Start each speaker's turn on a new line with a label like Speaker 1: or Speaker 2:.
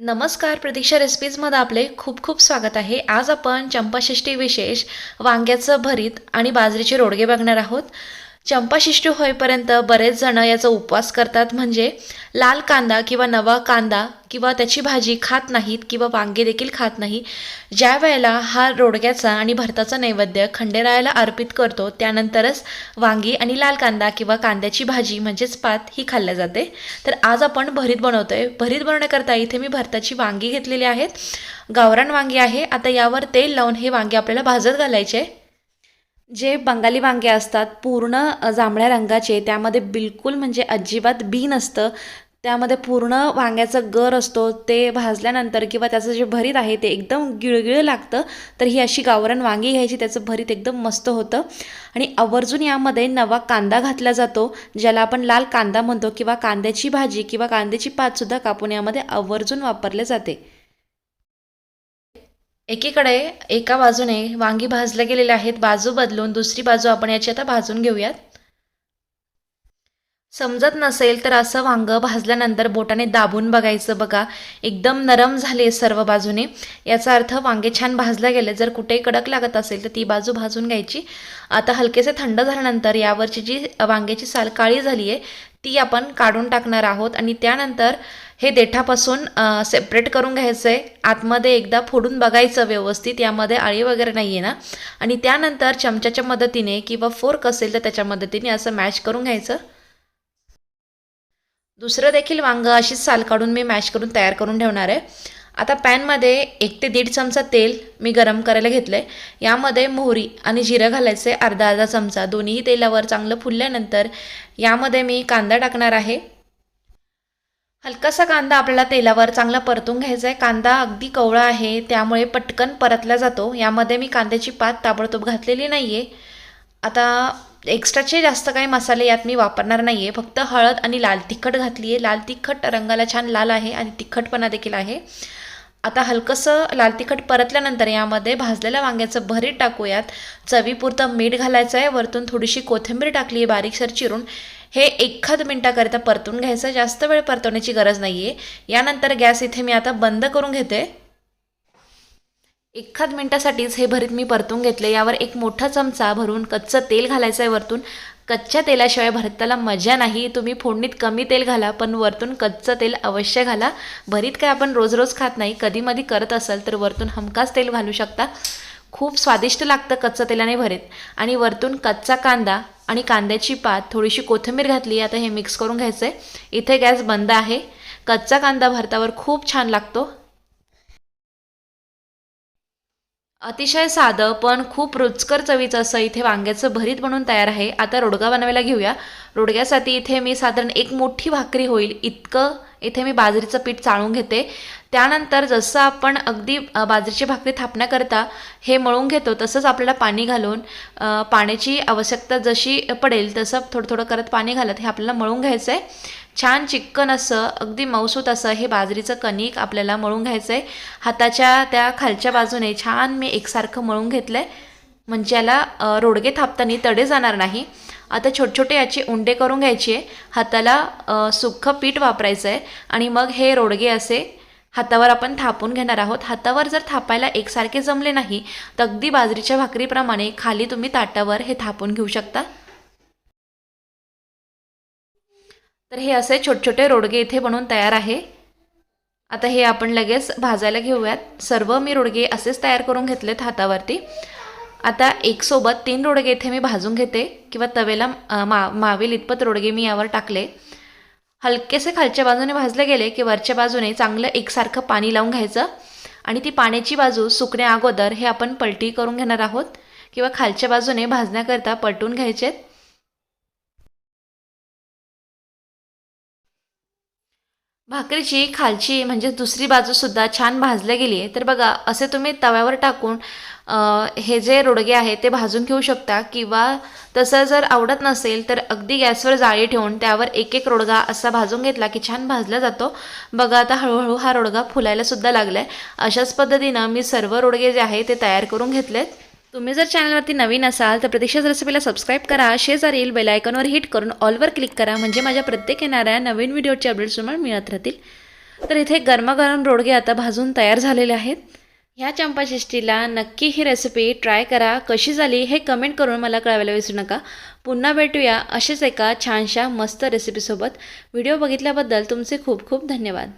Speaker 1: नमस्कार प्रतीक्षा रेसिपीजमध्ये आपले खूप खूप स्वागत आहे. आज आपण चंपाषष्ठी विशेष वांग्याचं भरीत आणि बाजरीचे रोडगे बघणार आहोत. चंपाषष्ठी होईपर्यंत बरेच जण याचा उपवास करतात. म्हणजे लाल कांदा किंवा नवा कांदा किंवा त्याची भाजी खात नाहीत किंवा वांगे देखील खात नाही. ज्या वेळेला हा रोडग्याचा आणि भरताचा नैवेद्य खंडेरायाला अर्पित करतो त्यानंतरच वांगी आणि लाल कांदा किंवा कांद्याची भाजी म्हणजेच पात ही खाल्ल्या जाते. तर आज आपण भरीत बनवतोय. भरीत बनवण्याकरता इथे मी भरताची वांगी घेतलेली आहेत. गावरान वांगी आहे. आता यावर तेल लावून हे वांगे आपल्याला भाजत घालायचे जे बंगाली वांगे असतात पूर्ण जांभळ्या रंगाचे त्यामध्ये बिलकुल म्हणजे अजिबात बी नसतं. त्यामध्ये पूर्ण वांग्याचा गर असतो ते भाजल्यानंतर किंवा त्याचं जे भरीत आहे ते एकदम गिळगिळ लागतं तर ही अशी गावरान वांगी घ्यायची त्याचं भरीत एकदम मस्त होतं. आणि आवर्जून यामध्ये नवा कांदा घातला जातो ज्याला आपण लाल कांदा म्हणतो किंवा कांद्याची भाजी किंवा कांद्याची पातसुद्धा कापून यामध्ये आवर्जून वापरले जाते. एकीकडे एका बाजूने वांगी भाजले गेलेले आहेत बाजू बदलून दुसरी बाजू आपण याची आता भाजून घेऊयात. समजत नसेल तर असं वांग भाजल्यानंतर बोटाने दाबून बघायचं बघा. एकदम नरम झाले सर्व बाजूने. याचा अर्थ वांगे छान भाजल्या गेले. जर कुठेही कडक लागत असेल तर ती बाजू भाजून घ्यायची. आता हलकेसे थंड झाल्यानंतर यावरची जी वांग्याची साल काळी झाली आहे ती आपण काढून टाकणार आहोत आणि त्यानंतर हे देठापासून सेपरेट करून घ्यायचं आहे आतमध्ये एकदा फोडून बघायचं व्यवस्थित यामध्ये आळी वगैरे नाही आहे ना. आणि त्यानंतर चमच्याच्या मदतीने किंवा फोर्क असेल तर त्याच्या मदतीने असं मॅश करून घ्यायचं. दुसरं देखील वांगं अशीच साल काढून मी मॅश करून तयार करून ठेवणार आहे. आता पॅनमध्ये एक ते दीड चमचा तेल मी गरम करायला घेतलं आहे यामध्ये मोहरी आणि जिरं घालायचे अर्धा अर्धा चमचा. दोन्ही तेलावर चांगलं फुलल्यानंतर यामध्ये मी कांदा टाकणार आहे. हलकासा कांदा आपल्याला तेलावर चांगला परतून घ्यायचा आहे कांदा अगदी कवळा आहे त्यामुळे पटकन परतला जातो. यामध्ये मी कांद्याची पात ताबडतोब घातलेली नाही आहे आता एक्स्ट्राचे जास्त काही मसाले यात मी वापरणार नाही आहे फक्त हळद आणि लाल तिखट घातली आहे लाल तिखट रंगाला छान लाल आहे आणि तिखटपणा देखील आहे. आता हलकंसं लाल तिखट परतल्यानंतर यामध्ये भाजलेल्या वांग्याचं भरीत टाकूयात. चवीपुरतं मीठ घालायचं आहे. वरतून थोडीशी कोथिंबीर टाकली आहे बारीकसर चिरून हे एखाद मिनटाकरिता परतून घ्यायचं. जास्त वेळ परतवण्याची गरज नाही आहे यानंतर गॅस इथे मी आता बंद करून घेते. एखाद मिनटासाठीच हे भरीत मी परतून घेतले. यावर एक मोठा चमचा भरून कच्चं तेल घालायचं आहे वरतून. कच्च्या तेलाशिवाय भरताला मजा नाही. तुम्ही फोडणीत कमी तेल घाला पण वरतून कच्चं तेल अवश्य घाला. भरीत काय आपण रोज रोज खात नाही. कधीमधी करत असाल तर वरतून हमखास तेल घालू शकता. खूप स्वादिष्ट लागतं कच्चं तेलाने भरीत. आणि वरतून कच्चा कांदा आणि कांद्याची पात थोडीशी कोथिंबीर घातली आता हे मिक्स करून घ्यायचं आहे इथे गॅस बंद आहे. कच्चा कांदा भरतावर खूप छान लागतो. अतिशय साधं पण खूप रुचकर चवीचं असं इथे वांग्याचं भरीत बनवून तयार आहे. आता रोडगा बनवायला घेऊया. रोडग्यासाठी इथे मी साधारण एक मोठी भाकरी होईल. इतकं इथे मी बाजरीचं पीठ चाळून घेते. त्यानंतर जसं आपण अगदी बाजरीची भाकरी थापण्याकरता हे मळून घेतो तसंच आपल्याला पाणी घालून पाण्याची आवश्यकता जशी पडेल तसं थोडं थोडं करत पाणी घालत हे आपल्याला मळून घ्यायचं आहे छान चिक्कन असं अगदी मऊसूत असं हे बाजरीचं कणिक आपल्याला मळून घ्यायचं आहे हाताच्या त्या खालच्या बाजूने छान मी एकसारखं मळून घेतलं आहे म्हणजे याला रोडगे थापताना तडे जाणार नाही. आता छोटे छोटे याचे उंडे करून घ्यायचे. हाताला सुख्खं पीठ वापरायचं आहे आणि मग हे रोडगे असे हातावर आपण थापून घेणार आहोत. हातावर जर थापायला एकसारखे जमले नाही तर अगदी बाजरीच्या भाकरीप्रमाणे खाली तुम्ही ताटावर हे थापून घेऊ शकता. तर हे असे छोटे छोटे रोडगे इथे बनवून तयार आहे. आता हे आपण लगेच भाजायला घेऊयात. सर्व मी रोडगे असेच तयार करून घेतलेत हातावरती. आता एक सोबत तीन रोडगे इथे मी भाजून घेते किंवा तवेला मा मावेल इतपत रोडगे मी यावर टाकले. हलकेसे खालच्या बाजूने भाजले गेले की वरच्या बाजूने चांगलं एकसारखं पाणी लावून घ्यायचं आणि ती पाण्याची बाजू सुकण्या अगोदर हे आपण पलटी करून घेणार आहोत किंवा खालच्या बाजूने भाजण्याकरता पलटून घ्यायचेत. भाकरीची खालची म्हणजे दुसरी बाजूसुद्धा छान भाजल्या गेली आहे. तर बघा असे तुम्ही तव्यावर टाकून हे जे रोडगे आहे ते भाजून घेऊ शकता. किंवा तसं जर आवडत नसेल तर अगदी गॅसवर जाळी ठेवून त्यावर एक एक रोडगा असा भाजून घेतला की छान भाजला जातो. बघा आता हळूहळू हा रोडगा फुलायलासुद्धा लागला आहे अशाच पद्धतीनं मी सर्व रोडगे जे आहे ते तयार करून घेतलेत. तुम्ही जर चॅनलवरती नवीन असाल तर प्रतीक्षाच रेसिपीला सबस्क्राईब करा. शेजारील बेलायकॉनवर हिट करून ऑलवर क्लिक करा. म्हणजे माझ्या प्रत्येक येणाऱ्या नवीन व्हिडिओचे अपडेट्स तुम्हाला मिळत राहतील. तर इथे गरमागरम रोडगे आता भाजून तयार झालेले आहेत. ह्या चंपाषष्टीला नक्की ही रेसिपी ट्राय करा. कशी झाली हे कमेंट करून मला कळवायला विसरू नका. पुन्हा भेटूया असेच एका छानशा मस्त रेसिपीसोबत व्हिडिओ बघितल्याबद्दल तुमचे खूप खूप धन्यवाद.